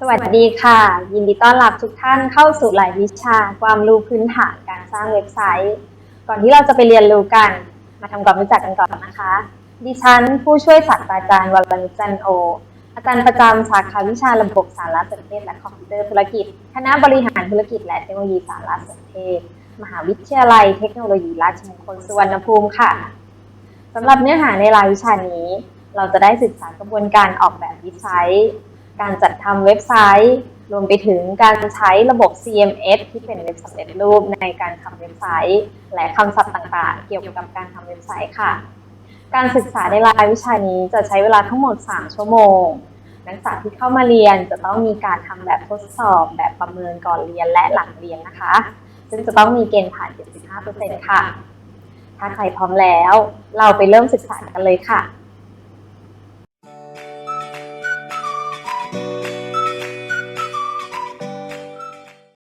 สวัสดีค่ะ ยินดีต้อนรับทุกท่านเข้าสู่รายวิชาความรู้พื้นฐานการสร้างเว็บไซต์ ก่อนที่เราจะไปเรียนรู้กัน มาทำความรู้จักกันก่อนนะคะ ดิฉันผู้ช่วยศาสตราจารย์วรนุจันโอ อาจารย์ประจำสาขาวิชาระบบสารสนเทศและคอมพิวเตอร์ธุรกิจ คณะบริหารธุรกิจและเทคโนโลยีสารสนเทศ มหาวิทยาลัยเทคโนโลยีราชมงคลสุวรรณภูมิค่ะสำหรับเนื้อหาในรายวิชานี้ เราจะได้ศึกษากระบวนการออกแบบเว็บไซต์ การจัดทำเว็บไซต์ รวมไปถึงการใช้ระบบ CMS ที่เป็นเว็บสำเร็จรูปในการทำเว็บไซต์ และคำศัพท์ต่างๆ เกี่ยวกับการทำเว็บไซต์ค่ะ การศึกษาในรายวิชานี้จะใช้เวลาทั้งหมด 3 ชั่วโมง นักศึกษาที่เข้ามาเรียนจะต้องมีการทำแบบทดสอบ แบบประเมินก่อนเรียนและหลังเรียนนะคะ ซึ่งจะต้องมีเกณฑ์ผ่าน 75%ค่ะ ถ้าใครพร้อมแล้ว เราไปเริ่มศึกษากันเลยค่ะ